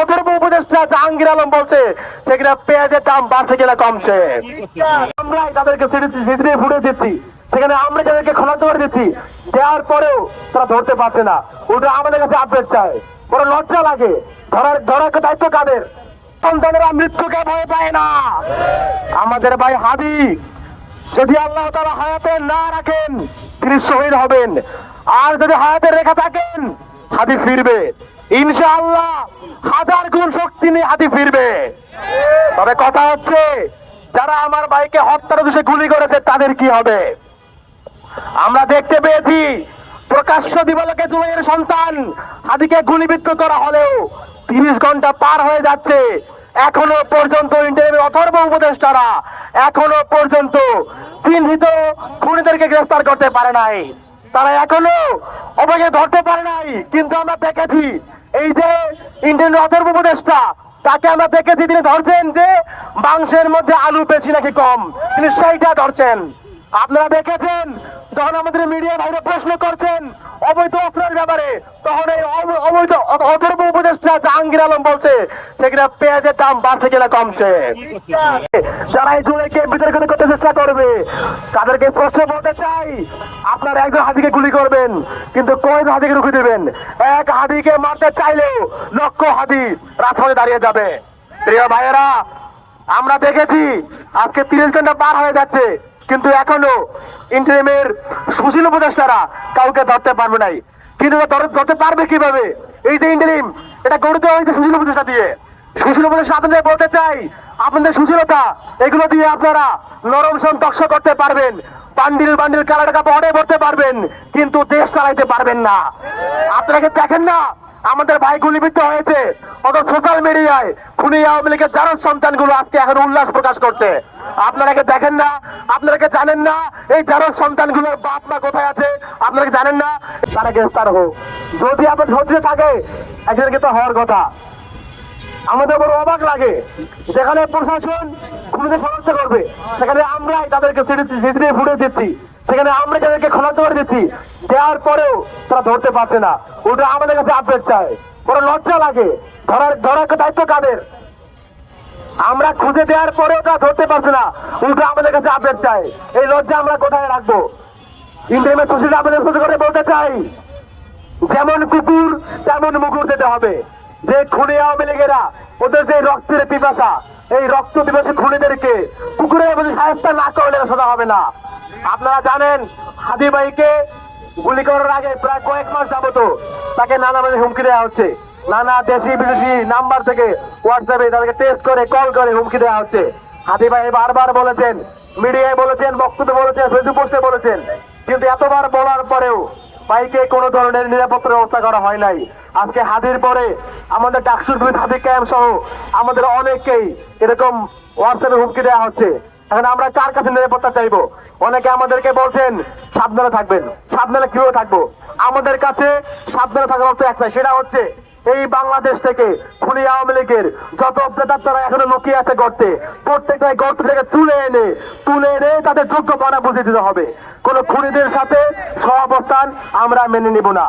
অথর্ব উপদেষ্টা জাহাঙ্গীর আলম বলছে, সেখানে পেঁয়াজের দাম বাড়ছে কিনা কমছে। আমরাই তাদেরকে ফুটে দিচ্ছি। সেখানে আমরা তাদেরকে খোলাতে করে দিচ্ছি। দেওয়ার পরেও তারা ধরতে পারছে না। ওটা আমাদের কাছে আপডেট চায়। বড় লজ্জা লাগে। ধরার ধরার দায়িত্ব কাদের? সন্তানেরা মৃত্যুকে ভয় পায় না। আমাদের ভাই হাদি, যদি আল্লাহ তারা হায়াতে না রাখেন, তিনি শহীদ হবেন। আর যদি হায়াতে রেখা থাকেন, হাদি ফিরবে। ইনশাআল্লাহ হাজার গুণ শক্তি নিয়ে হাদি ফিরবে। তবে কথা হচ্ছে, যারা আমার ভাইকে হত্যার উদ্দেশ্যে গুলি করেছে, তাদের কি হবে? আমরা দেখতে পেয়েছি, প্রকাশ্য দিবালকে জুলাইয়ের সন্তান হাদিকে গুলিবিদ্ধ করা হলেও তিরিশ ঘণ্টা পার হয়ে যাচ্ছে। এখনও পর্যন্ত ইন্টারভিউ অথর্ব উপদেষ্টারা এখনও পর্যন্ত চিহ্নিত খুনিদেরকে গ্রেফতার করতে পারে নাই। তারা এখনও অবকে ধরতে পারে নাই, কিন্তু আমরা দেখেছি এই যে ইন্ডিয়ান অথর্ব উপদেষ্টা, তাকে আমরা দেখেছি, তিনি ধরছেন যে মাংসের মধ্যে আলু বেশি নাকি কম। তিনি সেইটা ধরছেন। আপনারা দেখেছেন, যখন আমাদের মিডিয়া ভাইরা প্রশ্ন করছেন অবৈধ অস্ত্রের ব্যাপারে, তখন এই অবৈধ অ- অথর্ব উপদেষ্টা জাহাঙ্গীর আলম বলছে সেখানে পেঁয়াজের দাম বাড়ছে কিনা কমছে। যারা এই জুড়েকে বিতর্কিত করতে চেষ্টা করবে, তাদেরকে স্পষ্ট বলতে চাই, আপনারা একজন হাতিকে গুলি করবেন, কিন্তু কয়েক হাতিকে রুখে দিবেন? এক হাতিকে মারতে চাইলেও লক্ষ হাতি রাজপথে দাঁড়িয়ে যাবে। প্রিয় ভাইয়েরা, আমরা দেখেছি, আজকে তিরিশ ঘণ্টা পার হয়ে যাচ্ছে। কিন্তু এখনও ইন্টারিমের সুশীল উপদেষ্টারা কাউকে ধরতে পারবে নাই। কিন্তু ধরতে পারবে কীভাবে? এই যে ইন্টারিম এটা গড়ে দেওয়া হয়েছে সুশীল উপদেষ্টা দিয়ে। সুশীল উপদেষ্টা আপনাদের বলতে চাই, আপনাদের সুশীলতা, এগুলো দিয়ে আপনারা নরম টক্স করতে পারবেন। বান্ডিল বান্ডিল কালা টাকা পরে ভরতে পারবেন, কিন্তু দেশ চালাইতে পারবেন না। আপনারা দেখেন না? আমাদের ভাই গুলিবিদ্ধ হয়েছে অত সোশ্যাল মিডিয়ায় খুনি আওয়ামী লীগের যারা সন্তানগুলো আজকে এখন উল্লাস প্রকাশ করছে। আপনারা দেখেন না আপনারা জানেন না, এই যারা সন্তানগুলোর বাপ মা কোথায় আছে আপনারা জানেন না, তারা গ্রেফতার হোক। যদি আপনার সহ্য থাকে একজনকে তো হওয়ার কথা। আমাদের বড় অবাক লাগে, যেখানে প্রশাসন খুনিদের শনাক্ত করবে, সেখানে আমরাই তাদেরকে দিয়ে ফুটে দিচ্ছি। সেখানে আমরা তাদেরকে শনাক্ত করে দিচ্ছি। দেওয়ার পরেও তারা ধরতে পারছে না। ওটা আমাদের কাছে আপডেট চায়। বড় লজ্জা লাগে। ধরার ধরার দায়িত্ব কাদের? আমরা খুঁজে দেওয়ার পরেও তা ধরতে পারছে না। উল্টো আমাদের কাছে আপডেট চাই। এই লজ্জা আমরা কোথায় রাখব? ইন্টারনেট সোশ্যাল আমাদের করে বলতে চাই। যেমন কুকুর, তেমন মুকুর দিতে হবে। যে খুনে আওয়ামী লীগেরা, ওদের যে রক্তের পিপাসা, এই রক্ত পিপাসী খুনিদেরকে কুকুরের মধ্যে সাহেস্তা না করলে সোজা হবে না। আপনারা জানেন, হাদি ভাইকে গুলি করার আগে প্রায় কয়েক মাস যাবত তাকে নানা ভাবে হুমকি দেওয়া হচ্ছে। নানা দেশি বিদেশি নাম্বার থেকে হোয়াটসঅ্যাপে তাদেরকে টেস্ট করে কল করে হুমকি দেওয়া হচ্ছে। হাদি ভাই বারবার বলেছেন, মিডিয়ায় বলেছেন, বক্তব্য বলেছেন ফেসবুক পোস্টে বলেছেন। কিন্তু এতবার বলার পরেও বাইকে কোনো ধরনের নিরাপত্তা ব্যবস্থা করা হয় নাই। আজকে হাদির পরে আমাদের ডাকসুর বিরুদ্ধে হাদি ক্যাম্প সহ আমাদের অনেককেই এরকম হোয়াটসঅ্যাপে হুমকি দেওয়া হচ্ছে। এখন আমরা কার কাছে নিরাপত্তা চাইব? অনেকে আমাদেরকে বলছেন, সাবধানে থাকবেন। সাবধানে কীভাবে থাকব? আমাদের কাছে সাবধানে থাকার অর্থ একটাই সেটা হচ্ছে এই বাংলাদেশ থেকে খুনি আওয়ামী লীগের যত তারা এখনও লুকিয়ে আছে গর্তে প্রত্যেকটাই গর্ত থেকে তুলে এনে তুলে এনে তাদের যোগ্য বনা বুঝিয়ে দিতে হবে। কোন খুনিদের সাথে সহাবস্থান আমরা মেনে নিব না।